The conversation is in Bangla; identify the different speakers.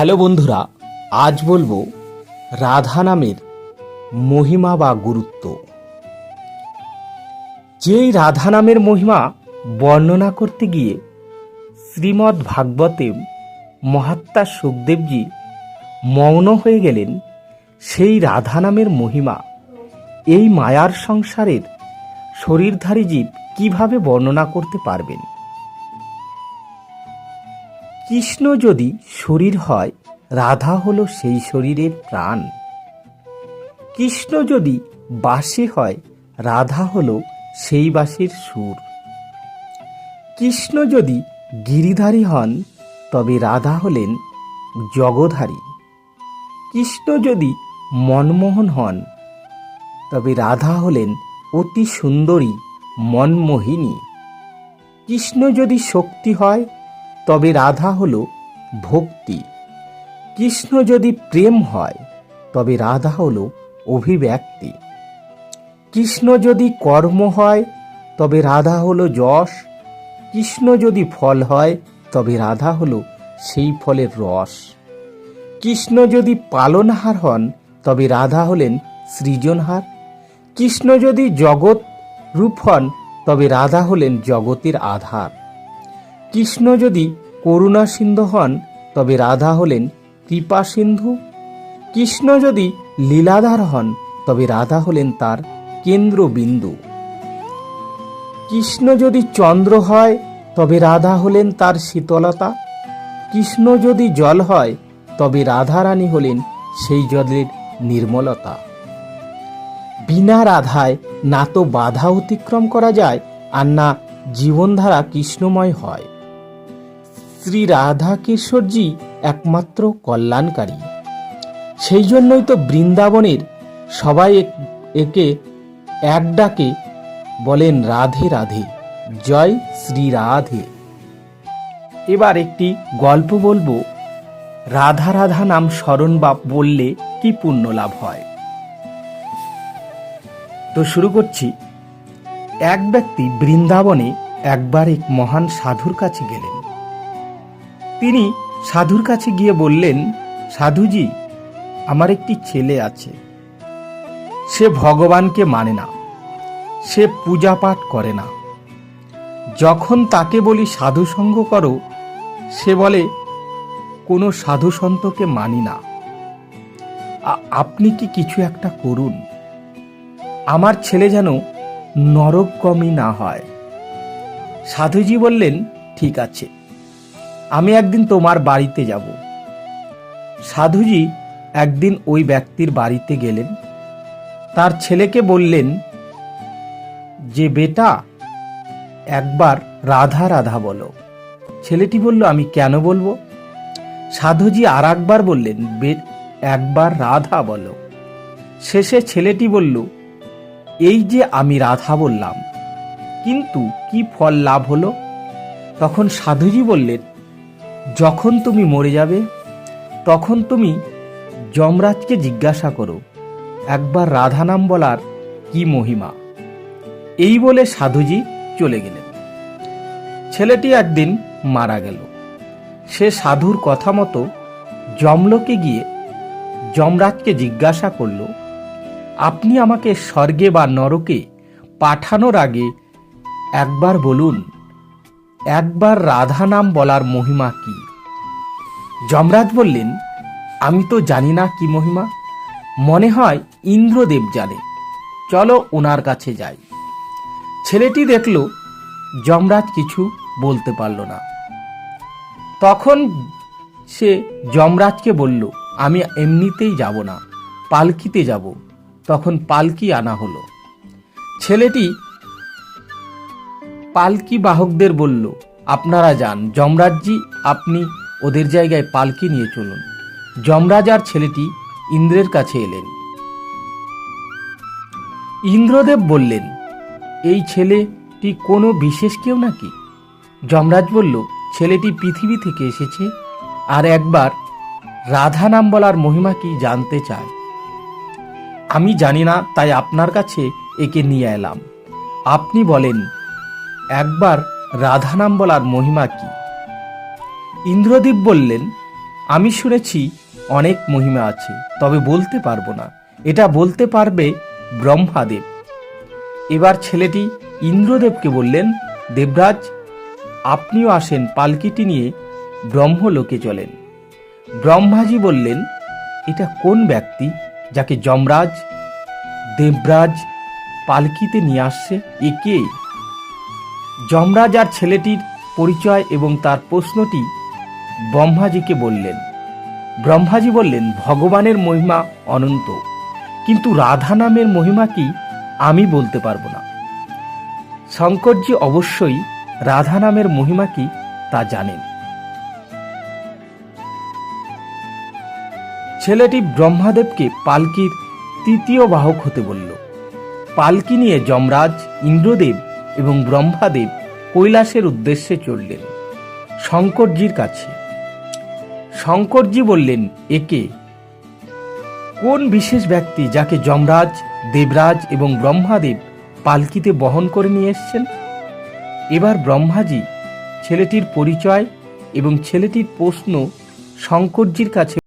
Speaker 1: হ্যালো বন্ধুরা, আজ বলব রাধা নামের মহিমা বা গুরুত্ব। যেই রাধা নামের মহিমা বর্ণনা করতে গিয়ে শ্রীমদ্ ভাগবতে মহাত্মা সুখদেবজি মৌন হয়ে গেলেন, সেই রাধা নামের মহিমা, এই মায়ার সংসারের শরীরধারী জীব কীভাবে বর্ণনা করতে পারবেন? কৃষ্ণ যদি শরীর হয়, রাধা হলো সেই শরীরের প্রাণ। কৃষ্ণ যদি বাসি হয়, রাধা হলো সেই বাসির সুর। কৃষ্ণ যদি গিরিধারী হন, তবে রাধা হলেন জগধারী। কৃষ্ণ যদি মনমোহন হন, তবে রাধা হলেন অতি সুন্দরী, মনমোহিনী। কৃষ্ণ যদি শক্তি হয় তবে রাধা হল ভক্তি। কৃষ্ণ যদি প্রেম হয়, তবে রাধা হল অভিব্যক্তি। কৃষ্ণ যদি কর্ম হয়, তবে রাধা হল যশ। কৃষ্ণ যদি ফল হয়, তবে রাধা হল সেই ফলের রস। কৃষ্ণ যদি পালনহার হন, তবে রাধা হলেন সৃজনহার। কৃষ্ণ যদি জগৎ রূপ হন, তবে রাধা হলেন জগতের আধার। কৃষ্ণ যদি করুণা সিন্ধু হন, তবে রাধা হলেন কৃপা সিন্ধু। কৃষ্ণ যদি লীলাধার হন, তবে রাধা হলেন তার কেন্দ্রবিন্দু। কৃষ্ণ যদি চন্দ্র হয়, তবে রাধা হলেন তার শীতলতা। কৃষ্ণ যদি জল হয়, তবে রাধারানী হলেন সেই জলের নির্মলতা। বিনা রাধায় না তো বাধা অতিক্রম করা যায়, আর না জীবনধারা কৃষ্ণময় হয়। শ্রী রাধা কিশোরজি একমাত্র কল্যাণকারী। সেই জন্যই তো বৃন্দাবনের সবাই এক- একে এক ডাকে বলেন রাধে রাধে, জয় শ্রী রাধে। এবার একটি গল্প বলব। রাধা রাধা নাম স্মরণ বা বললে কি পুণ্য লাভ হয়? তো শুরু করছি। এক ব্যক্তি বৃন্দাবনে একবার এক মহান সাধুর কাছে গেলেন। তিনি সাধুর কাছে গিয়ে বললেন, সাধুজি, আমার একটি ছেলে আছে। সে ভগবানকে মানে না। সে পূজা পাঠ করে না। যখন তাকে বলি সাধু সঙ্গ করো, সে বলে, কোনো সাধু সন্তকে মানি না। আপনি কি কিছু একটা করুন। আমার ছেলে যেন নরকগমই না হয়। সাধুজি বললেন, ঠিক আছে। আমি একদিন তোমার বাড়িতে যাব। সাধুজি একদিন ওই ব্যক্তির বাড়িতে গেলেন। তার ছেলেকে বললেন, যে বেটা, একবার রাধা রাধা বলো। ছেলেটি বলল, আমি কেন বলব? সাধুজি আর একবার বললেন, "বে- একবার রাধা বলো। শেষে ছেলেটি বলল, এই যে আমি রাধা বললাম, কিন্তু কি ফল লাভ হলো? তখন সাধুজি বললেন যখন তুমি মরে যাবে, তখন তুমি যমরাজকে জিজ্ঞাসা করো, একবার রাধা নাম বলার কি মহিমা? এই বলে সাধুজি চলে গেলেন। ছেলেটি একদিন মারা গেল। সে সাধুর কথা মতো যমলোকে গিয়ে যমরাজকে জিজ্ঞাসা করল, আপনি আমাকে স্বর্গে বা নরকে পাঠানোর আগে একবার বলুন একবার রাধা নাম বলার মহিমা কি? যমরাজ বললেন, আমি তো জানি না কি মহিমা। মনে হয় ইন্দ্রদেব জানে। চলো ওনার কাছে যাই। ছেলেটি দেখল, যমরাজ কিছু বলতে পারল না। তখন সে যমরাজকে বলল, আমি এমনিতেই যাব না, পালকিতে যাব। তখন পালকি আনা হলো। ছেলেটি পালকি বাহকদের বলল, আপনারা যান, যমরাজজি, আপনি ওদের জায়গায় পালকি নিয়ে চলুন। যমরাজ আর ছেলেটি ইন্দ্রের কাছে এলেন। ইন্দ্রদেব বললেন, এই ছেলেটি কোনো বিশেষ কেউ নাকি? যমরাজ বলল, ছেলেটি পৃথিবী থেকে এসেছে আর একবার রাধা নাম বলার মহিমা কি জানতে চায়? আমি জানি না, তাই আপনার কাছে একে নিয়ে এলাম। আপনি বলেন একবার রাধা নাম বলার মহিমা কি? ইন্দ্রদীপ বললেন, আমি শুনেছি অনেক মহিমা আছে, তবে বলতে পারব না। এটা বলতে পারবে ব্রহ্মাদেব। এবার ছেলেটি ইন্দ্রদেবকে বললেন, দেবরাজ, আপনিও আসেন পালকিটি নিয়ে ব্রহ্মলোকে চলেন। ব্রহ্মাজি বললেন, এটা কোন ব্যক্তি যাকে যমরাজ, দেবরাজ পালকিতে নিয়ে আসছে? এ কে? যমরাজ আর ছেলেটির পরিচয় এবং তার প্রশ্নটি ব্রহ্মাজিকে বললেন। ব্রহ্মাজি বললেন, ভগবানের মহিমা অনন্ত, কিন্তু রাধা নামের মহিমা কি আমি বলতে পারব না। শঙ্করজি অবশ্যই রাধা নামের মহিমা কি তা জানেন। ছেলেটি ব্রহ্মাদেবকে পালকির তৃতীয় বাহক হতে বলল। পালকি নিয়ে যমরাজ, ইন্দ্রদেব এবং ব্রহ্মাদেব কৈলাসের উদ্দেশ্যে চললেন। শঙ্করজির কাছে। শঙ্করজি বললেন, একে, কোন বিশেষ ব্যক্তি যাকে যমরাজ, দেবরাজ এবং ব্রহ্মাদেব পালকিতে বহন করে নিয়ে এসছেন? এবার ব্রহ্মাজি ছেলেটির পরিচয় এবং ছেলেটির প্রশ্ন শঙ্করজির কাছে